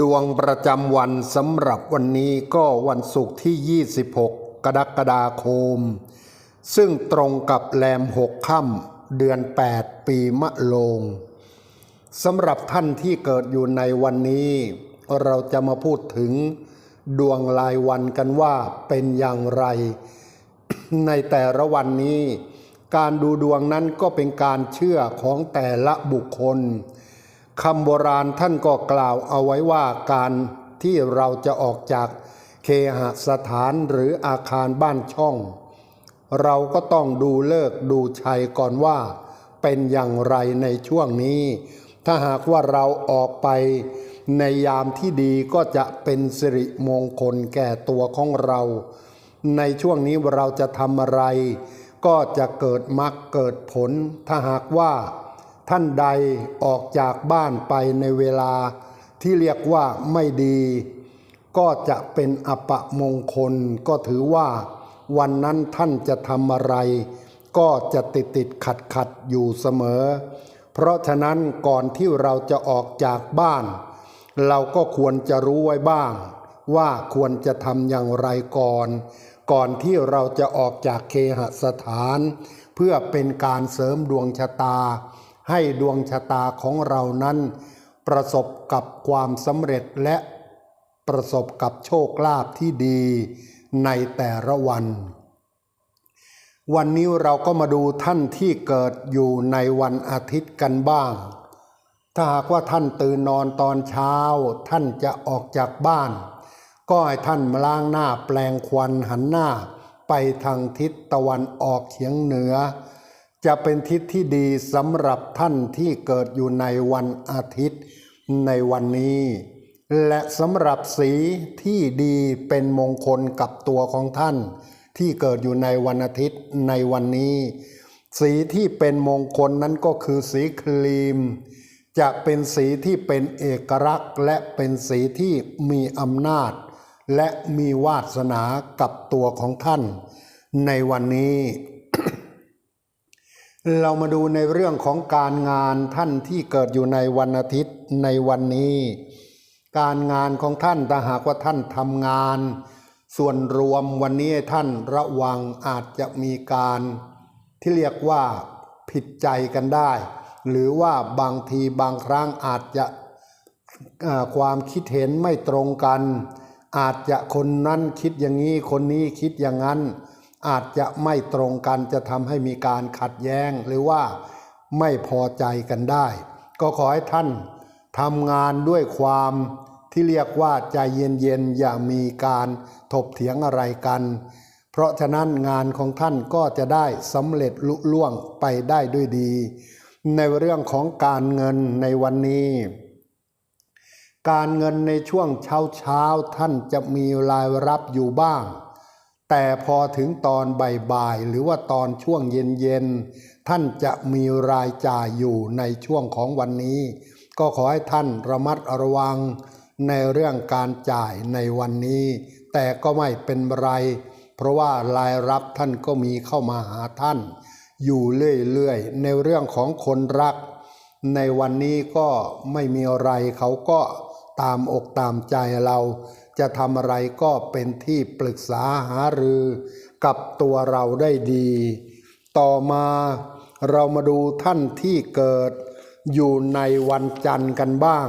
ดวงประจำวันสำหรับวันนี้ก็วันศุกร์ที่ 26 กรกฎาคม ซึ่งตรงกับแรมหกค่ำเดือน 8 ปีมะโรงสำหรับท่านที่เกิดอยู่ในวันนี้ เราจะมาพูดถึงดวงรายวันกันว่าเป็นอย่างไร ในแต่ละวันนี้ การดูดวงนั้นก็เป็นการเชื่อของแต่ละบุคคล คำโบราณท่านก็กล่าวเอาไว้ว่าการที่เราจะออกจากเคหสถานหรืออาคารบ้านช่อง เราก็ต้องดูเลิกดูชัยก่อนว่า เป็นอย่างไรในช่วงนี้ ถ้าหากว่าเราออกไปในยามที่ดีก็จะเป็นสิริมงคลแก่ตัวของเรา ในช่วงนี้เราจะทำอะไร ก็จะเกิดมรรคเกิดผล ถ้าหากว่า ท่านใดออกจากบ้านไปในเวลาที่เรียกว่าไม่ดี ก็จะเป็นอปมงคล ก็ถือว่า วันนั้นท่านจะทำอะไร ก็จะติดติดขัดขัดอยู่เสมอ เพราะฉะนั้นก่อนที่เราจะออกจากบ้าน เราก็ควรจะรู้ไว้บ้าง ว่าควรจะทำอย่างไรก่อน ก่อนที่เราจะออกจากเคหสถาน เพื่อเป็นการเสริมดวงชะตา ให้ดวงชะตาของเรานั้น ประสบกับความสำเร็จและประสบกับโชคลาภที่ดีในแต่ละวัน วันนี้เราก็มาดูท่านที่เกิดอยู่ในวันอาทิตย์กันบ้าง ถ้าหากว่าท่านตื่นนอนตอนเช้า ท่านจะออกจากบ้าน ก็ให้ท่านมาล้างหน้าแปลงควันหันหน้า ไปทางทิศตะวันออกเฉียงเหนือ จะเป็นทิศที่ดีสำหรับท่านที่เกิดอยู่ในวันอาทิตย์ในวันนี้ และสำหรับสีที่ดีเป็นมงคลกับตัวของท่าน ที่เกิดอยู่ในวันอาทิตย์ในวันนี้ สีที่เป็นมงคลนั้นก็คือสีครีม จะเป็นสีที่เป็นเอกลักษณ์ และเป็นสีที่มีอำนาจ และมีวาสนากับตัวของท่าน ในวันนี้ เรามาดูในเรื่องของการงานท่านที่เกิดอยู่ในวันอาทิตย์ในวันนี้ การงานของท่านถ้าหากว่าท่านทำงาน ส่วนรวมวันนี้ท่านระวังอาจจะมีการที่เรียกว่าผิดใจกันได้ หรือว่าบางทีบางครั้งอาจจะความคิดเห็นไม่ตรงกัน อาจจะคนนั้นคิดอย่างนี้คนนี้คิดอย่างนั้น อาจจะไม่ตรงกันจะทำให้มีการขัดแย้งหรือว่าไม่พอใจกันได้ ก็ขอให้ท่านทำงานด้วยความที่เรียกว่าใจเย็นๆอย่ามีการถกเถียงอะไรกัน เพราะฉะนั้นงานของท่านก็จะได้สำเร็จลุล่วงไปได้ด้วยดี ในเรื่องของการเงินในวันนี้ การเงินในช่วงเช้าเช้าๆท่านจะมีรายรับอยู่บ้าง แต่พอถึงตอนบ่ายๆหรือว่าตอนช่วงเย็นๆท่านจะมีรายจ่ายอยู่ในช่วงของวันนี้ ก็ขอให้ท่านระมัดระวังในเรื่องการจ่ายในวันนี้ แต่ก็ไม่เป็นไร เพราะว่ารายรับท่านก็มีเข้ามาหาท่าน อยู่เรื่อยๆในเรื่องของคนรัก ในวันนี้ก็ไม่มีอะไรเขาก็ตามอกตามใจเรา จะทำอะไรก็เป็นที่ปรึกษาหารือกับตัวเราได้ดี ต่อมาเรามาดูท่านที่เกิดอยู่ในวันจันทร์กันบ้าง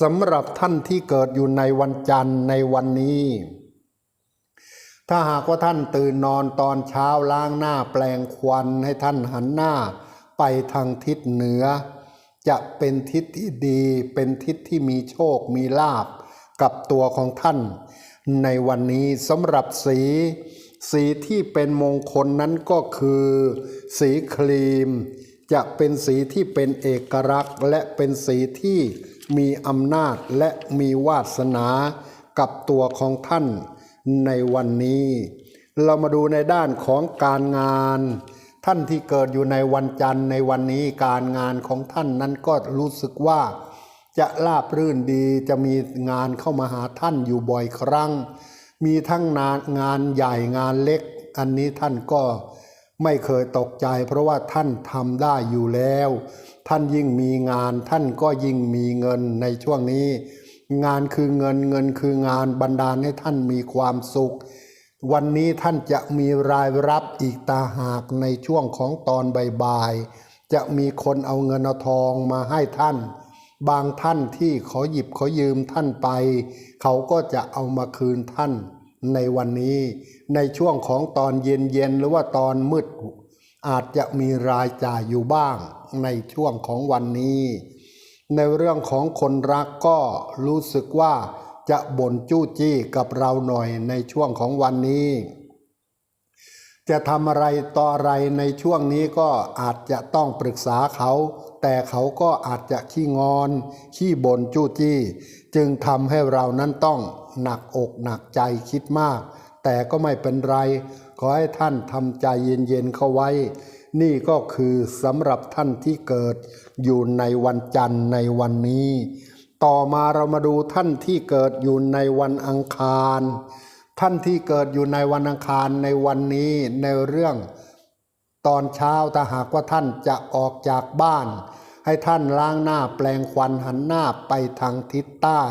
สำหรับท่านที่เกิดอยู่ในวันจันทร์ในวันนี้ ถ้าหากว่าท่านตื่นนอนตอนเช้าล้างหน้าแปลงควันให้ท่านหันหน้าไปทางทิศเหนือ จะเป็นทิศที่ดีเป็นทิศที่มีโชคมีลาบกับตัวของท่าน ในวันนี้สำหรับสี สีที่เป็นมงคลนั้นก็คือ สีครีม จะเป็นสีที่เป็นเอกลักษณ์ และเป็นสีที่มีอำนาจและมีวาสนากับตัวของท่านในวันนี้ เรามาดูในด้านของการงาน ท่านที่เกิดอยู่ในวันจันทร์ในวันนี้การงานของท่านนั้นก็รู้สึกว่า จะราบรื่นดีจะมีงานเข้ามาหาท่านอยู่บ่อยครั้ง มีทั้งงานงานใหญ่งานเล็ก อันนี้ท่านก็ไม่เคยตกใจ เพราะว่าท่านทำได้อยู่แล้ว ท่านยิ่งมีงานท่านก็ยิ่งมีเงินในช่วงนี้ งานคือเงินเงินคืองานบันดาลให้ท่านมีความสุข วันนี้ท่านจะมีรายรับอีกตาหากในช่วงของตอนบ่ายๆจะมีคนเอาเงินเอาทองมาให้ท่าน บางท่านที่ขอหยิบขอยืมท่านไป เขาก็จะเอามาคืนท่านในวันนี้ ในช่วงของตอนเย็นๆหรือว่าตอนมืด อาจจะมีรายจ่ายอยู่บ้างในช่วงของวันนี้ ในเรื่องของคนรักก็รู้สึกว่า จะบ่นจู้จี้กับเราหน่อยในช่วงของวันนี้ จะทำอะไรต่ออะไรในช่วงนี้ก็อาจจะต้องปรึกษาเขา แต่เขาก็อาจจะขี้งอน ขี้บ่นจู้จี้ จึงทำให้เรานั้นต้องหนักอกหนักใจคิดมาก แต่ก็ไม่เป็นไร ขอให้ท่านทำใจเย็นๆเข้าไว้นี่ก็คือสำหรับท่านที่เกิดอยู่ในวันจันทร์ในวันนี้ ต่อมาเรามาดูท่านที่เกิดอยู่ในวันอังคาร ท่านที่เกิดอยู่ในวันอังคารในวันนี้ในเรื่อง ตอนเช้าถ้าหากว่าท่านจะออกจากบ้าน ให้ท่านล้างหน้าแปลงควันหันหน้าไปทางทิศใต้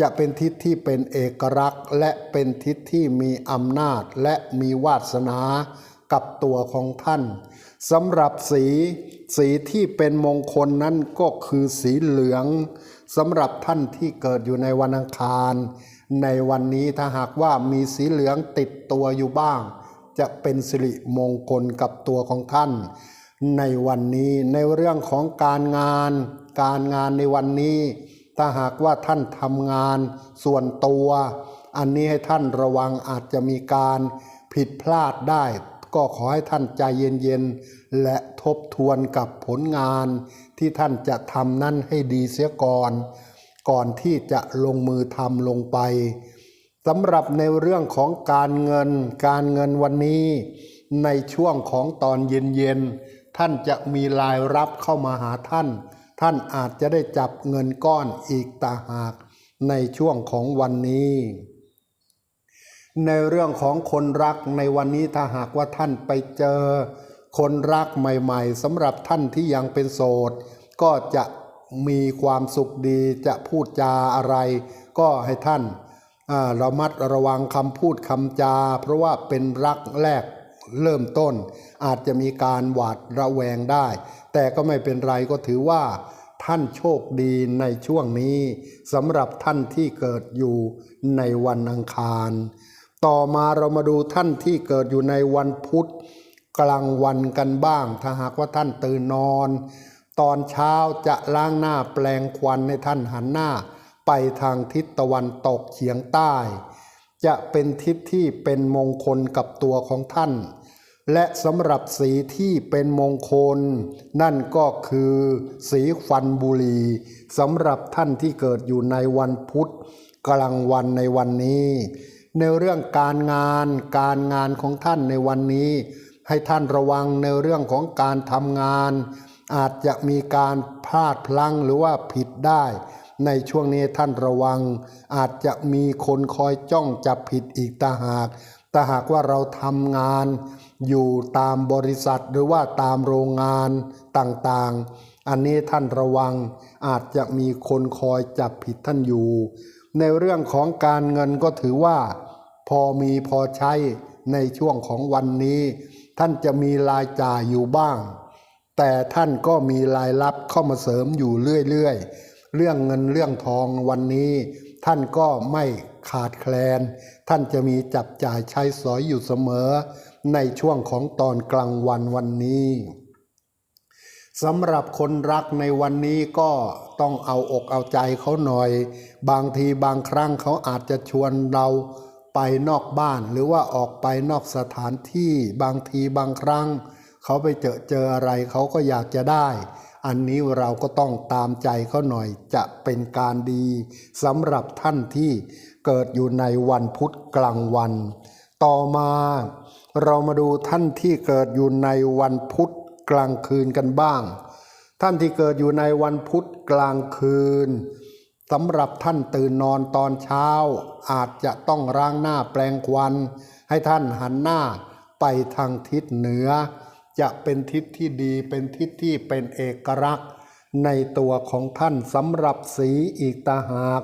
จะเป็นทิศที่เป็นเอกลักษณ์ และเป็นทิศที่มีอำนาจและมีวาสนากับตัวของท่านสำหรับสี สีที่เป็นมงคลนั้นก็คือสีเหลือง สำหรับท่านที่เกิดอยู่ในวันอังคาร ในวันนี้ถ้าหากว่ามีสีเหลืองติดตัวอยู่บ้าง จะเป็นสิริมงคลกับตัวของท่าน ในวันนี้ในเรื่องของการงาน การงานในวันนี้ ถ้าหากว่าท่านทำงานส่วนตัว อันนี้ให้ท่านระวังอาจจะมีการผิดพลาดได้ ก็ขอให้ท่านใจเย็นๆ และทบทวนกับผลงานที่ท่านจะทำนั่นให้ดีเสียก่อน ก่อนที่จะลงมือทำลงไปสำหรับในเรื่องของการเงิน การเงินวันนี้ ในช่วงของตอนเย็นๆ ท่านจะมีรายรับเข้ามาหาท่าน ท่านอาจจะได้จับเงินก้อนอีกตาหากในช่วงของวันนี้ ในเรื่องของคนรักในวันนี้ถ้าหากว่าท่านไปเจอ คนรักใหม่ๆสำหรับท่านที่ยังเป็นโสด ก็จะมีความสุขดีจะพูดจาอะไร ก็ให้ท่านระมัดระวังคำพูดคำจา เพราะว่าเป็นรักแรกเริ่มต้น อาจจะมีการหวาดระแวงได้ แต่ก็ไม่เป็นไรก็ถือว่า ท่านโชคดีในช่วงนี้สำหรับท่านที่เกิดอยู่ในวันอังคาร ต่อมาเรามาดูท่านที่เกิดอยู่ในวันพุธกลางวันกันบ้าง ถ้าหากว่าท่านตื่นนอน ตอนเช้าจะล้างหน้าแปลงควันให้ท่านหันหน้า ไปทางทิศตะวันตกเฉียงใต้ จะเป็นทิศที่เป็นมงคลกับตัวของท่าน และสำหรับสีที่เป็นมงคล นั่นก็คือสีควันบุรีสำหรับท่านที่เกิดอยู่ในวันพุธกลางวันในวันนี้ ในเรื่องการงานการงานของท่านในวันนี้ ให้ท่านระวังในเรื่องของการทำงาน อาจจะมีการพลาดพลั้งหรือว่าผิดได้ ในช่วงนี้ท่านระวัง อาจจะมีคนคอยจ้องจับผิดอีกตาหากแต่หากว่าเราทำงานอยู่ตามบริษัทหรือว่าตามโรงงานต่างๆ อันนี้ท่านระวังอาจจะมีคนคอยจับผิดท่านอยู่ ในเรื่องของการเงินก็ถือว่า พอมีพอใช้ในช่วงของวันนี้ ท่านจะมีรายจ่ายอยู่บ้าง แต่ท่านก็มีรายรับเข้ามาเสริมอยู่เรื่อยๆ เรื่องเงินเรื่องทองวันนี้ ท่านก็ไม่ขาดแคลน ท่านจะมีจับจ่ายใช้สอยอยู่เสมอ ในช่วงของตอนกลางวันวันนี้ สำหรับคนรักในวันนี้ก็ต้องเอาอกเอาใจเขาหน่อย บางทีบางครั้งเขาอาจจะชวนเราไปนอกบ้าน หรือว่าออกไปนอกสถานที่บางทีบางครั้ง เขาไปเจอเจออะไรเขาก็อยากจะได้ อันนี้เราก็ต้องตามใจเขาหน่อยจะเป็นการดีสำหรับท่านที่เกิดอยู่ในวันพุธกลางวัน ต่อมา เรามาดูท่านที่เกิดอยู่ในวันพุธ กลางคืนกันบ้าง ท่านที่เกิดอยู่ในวันพุธกลางคืนสำหรับท่านตื่นนอนตอนเช้า อาจจะต้องล้างหน้าแปลงควัน ให้ท่านหันหน้าไปทางทิศเหนือ จะเป็นทิศที่ดีเป็นทิศที่เป็นเอกลักษณ์ ในตัวของท่านสำหรับสีอีกตาหาก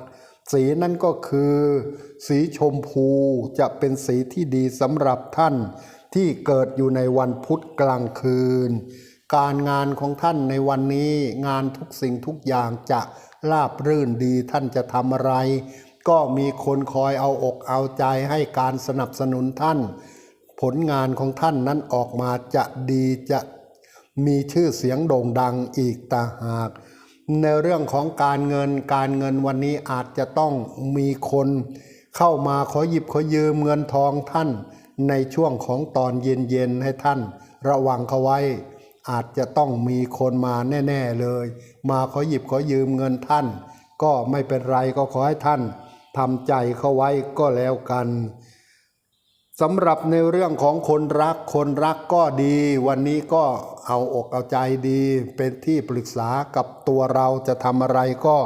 สีนั่นก็คือ สีชมพูจะเป็นสีที่ดีสำหรับท่าน ที่เกิดอยู่ในวันพุธกลางคืน การงานของท่านในวันนี้ งานทุกสิ่งทุกอย่างจะราบรื่นดีท่านจะทำอะไร ก็มีคนคอยเอาอกเอาใจให้การสนับสนุนท่าน ผลงานของท่านนั้นออกมาจะดีจะมีชื่อเสียงโด่งดังอีกต่างหาก ในเรื่องของการเงินการเงินวันนี้อาจจะต้องมีคน เข้ามาขอหยิบขอยืมเงินทองท่าน ในช่วงของตอนเย็นๆให้ท่านระวังเขาไว้ อาจจะต้องมีคนมาแน่ๆเลย มาขอหยิบขอยืมเงินท่าน ก็ไม่เป็นไรก็ขอให้ท่านทำใจเขาไว้ก็แล้วกันสำหรับในเรื่องของคนรักคนรักก็ดี วันนี้ก็เอาอกเอาใจดี เป็นที่ปรึกษากับตัวเราจะทำอะไรก็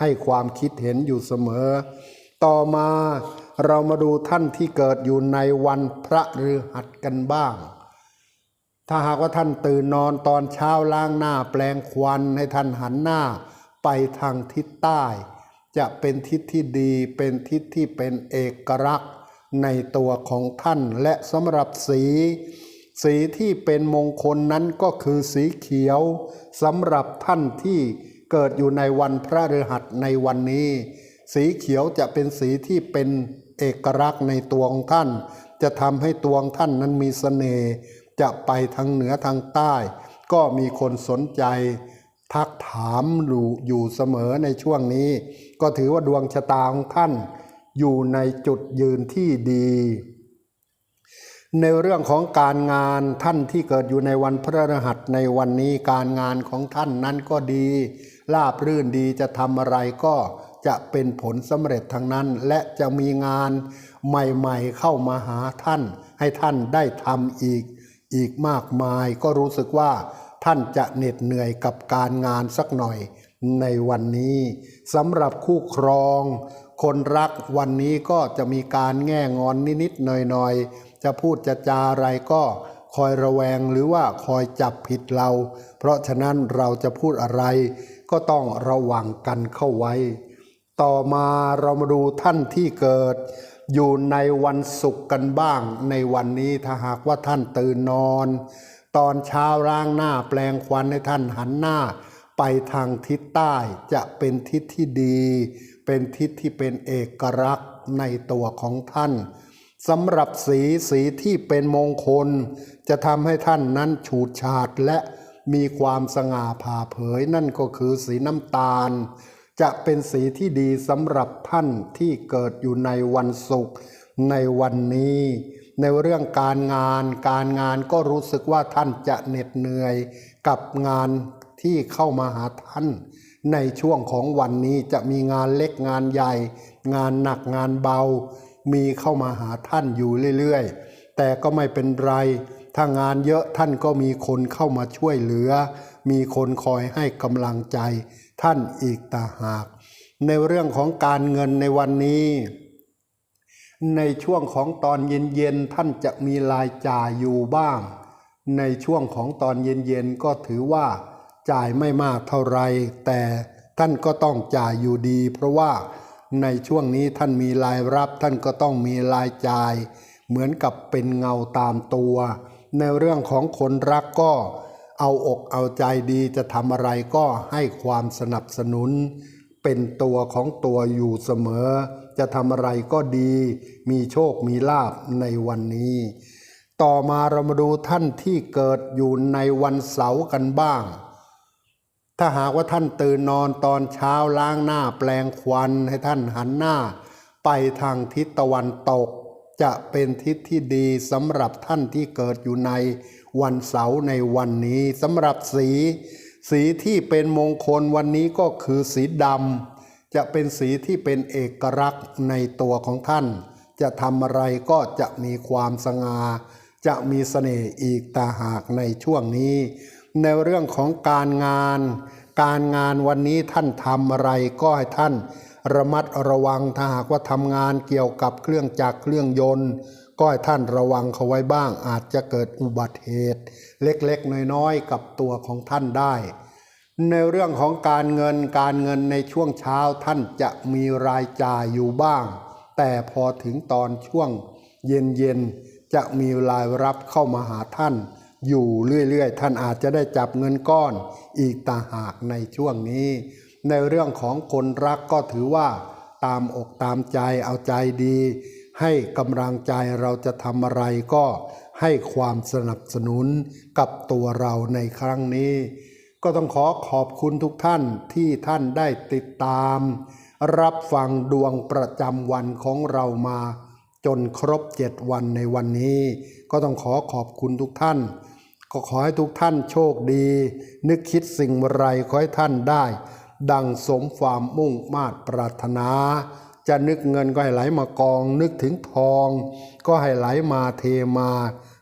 ให้ความคิดเห็นอยู่เสมอ ต่อมา เรามาดูท่านที่เกิดอยู่ในวันพระฤหัสกันบ้าง ถ้าหากว่าท่านตื่นนอนตอนเช้าล้างหน้าแปลงควันให้ท่านหันหน้าไปทางทิศใต้ จะเป็นทิศที่ดีเป็นทิศที่เป็นเอกลักษณ์ในตัวของท่านและสำหรับสี สีที่เป็นมงคลนั้นก็คือสีเขียวสำหรับท่านที่เกิดอยู่ในวันพระฤหัสในวันนี้ สีเขียวจะเป็นสีที่เป็น เอกลักษณ์ในตัวของท่าน จะทำให้ตัวของท่านนั้นมีเสน่ห์จะไปทางเหนือทางใต้ ก็มีคนสนใจ ทักถามอยู่อยู่เสมอในช่วงนี้ ก็ถือว่าดวงชะตาของท่าน อยู่ในจุดยืนที่ดี ในเรื่องของการงานท่านที่เกิดอยู่ในวันพระรหัสในวันนี้การงานของท่านนั้นก็ดี ราบรื่นดีจะทำอะไรก็ จะเป็นผลสำเร็จทางนั้น และจะมีงานใหม่ๆเข้ามาหาท่าน ให้ท่านได้ทำอีก อีกมากมายก็รู้สึกว่าท่านจะเหน็ดเหนื่อยกับการงานสักหน่อยในวันนี้สำหรับคู่ครอง คนรักวันนี้ก็จะมีการแง่งอนนิดๆหน่อยๆ จะพูดจะจาอะไรก็คอยระแวงหรือว่าคอยจับผิดเรา เพราะฉะนั้นเราจะพูดอะไรก็ต้องระวังกันเข้าไว้ ต่อมาเรามาดูท่านที่เกิด อยู่ในวันศุกร์กันบ้าง ในวันนี้ถ้าหากว่าท่านตื่นนอน ตอนเช้าล้างหน้าแปลงควันให้ท่านหันหน้า ไปทางทิศใต้จะเป็นทิศที่ดี เป็นทิศที่เป็นเอกลักษณ์ในตัวของท่านสำหรับสีสีที่เป็นมงคล จะทำให้ท่านนั้นฉูดฉาดและมีความสง่าผ่าเผยนั่นก็คือสีน้ำตาล จะเป็นสีที่ดีสำหรับท่านที่เกิดอยู่ในวันศุกร์ในวันนี้ ในเรื่องการงาน การงานก็รู้สึกว่าท่านจะเหน็ดเหนื่อยกับงานที่เข้ามาหาท่าน ในช่วงของวันนี้จะมีงานเล็กงานใหญ่ งานหนักงานเบา มีเข้ามาหาท่านอยู่เรื่อยๆ แต่ก็ไม่เป็นไร ถ้างานเยอะท่านก็มีคนเข้ามาช่วยเหลือ มีคนคอยให้กำลังใจ ท่านอีกต่างหาก ในเรื่องของการเงินในวันนี้ ในช่วงของตอนเย็นๆท่านจะมีรายจ่ายอยู่บ้าง ในช่วงของตอนเย็นๆก็ถือว่าจ่ายไม่มากเท่าไร แต่ท่านก็ต้องจ่ายอยู่ดี เพราะว่าในช่วงนี้ท่านมีรายรับ ท่านก็ต้องมีรายจ่าย เหมือนกับเป็นเงาตามตัว ในเรื่องของคนรักก็ เอาอกเอาใจดีจะทำอะไรก็ให้ความสนับสนุน เป็นตัวของตัวอยู่เสมอ จะทำอะไรก็ดี มีโชคมีลาบในวันนี้ ต่อมาเรามาดูท่านที่เกิดอยู่ในวันเสาร์กันบ้าง ถ้าหากว่าท่านตื่นนอนตอนเช้าล้างหน้าแปลงควันให้ท่านหันหน้า ไปทางทิศตะวันตก จะเป็นทิศที่ดีสำหรับท่านที่เกิดอยู่ใน วันเสาร์ในวันนี้สำหรับสี สีที่เป็นมงคลวันนี้ก็คือสีดำจะเป็นสีที่เป็นเอกลักษณ์ในตัวของท่าน จะทำอะไรก็จะมีความสง่าจะมีเสน่ห์อีกตาหากในช่วงนี้ ในเรื่องของการงาน การงานวันนี้ท่านทำอะไรก็ให้ท่าน ระมัดระวังถ้าหากว่าทำงานเกี่ยวกับเครื่องจักรเครื่องยนต์ ก็ให้ท่านระวังเขาไว้บ้าง อาจจะเกิดอุบัติเหตุ เล็กๆ น้อยๆ กับตัวของท่านได้ ในเรื่องของการเงินการเงินในช่วงเช้าท่านจะมีรายจ่ายอยู่บ้าง แต่พอถึงตอนช่วงเย็นๆ จะมีรายรับเข้ามาหาท่าน อยู่เรื่อยๆ ท่านอาจจะได้จับเงินก้อน อีกต่างหากในช่วงนี้ ในเรื่องของคนรักก็ถือว่าตามอกตามใจเอาใจดี ให้กำลังใจเราจะทำอะไรก็ให้ความสนับสนุนกับตัวเราในครั้งนี้ ก็ต้องขอขอบคุณทุกท่านที่ท่านได้ติดตาม รับฟังดวงประจำวันของเรามา จนครบเจ็ดวันในวันนี้ ก็ต้องขอขอบคุณทุกท่าน ก็ขอให้ทุกท่านโชคดี นึกคิดสิ่งไรขอให้ท่านได้ ดังสมความมุ่งมาตรปรารถนา จะนึกเงินก็ให้ไหลมากอง นึกถึงทอง ก็ให้ไหลมาเทมา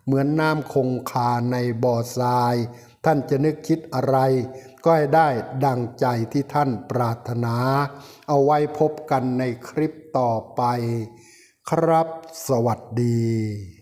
เหมือนน้ำคงคาในบ่อทราย ท่านจะนึกคิดอะไร ก็ให้ได้ดังใจที่ท่านปรารถนา เอาไว้พบกันในคลิปต่อไป ครับสวัสดี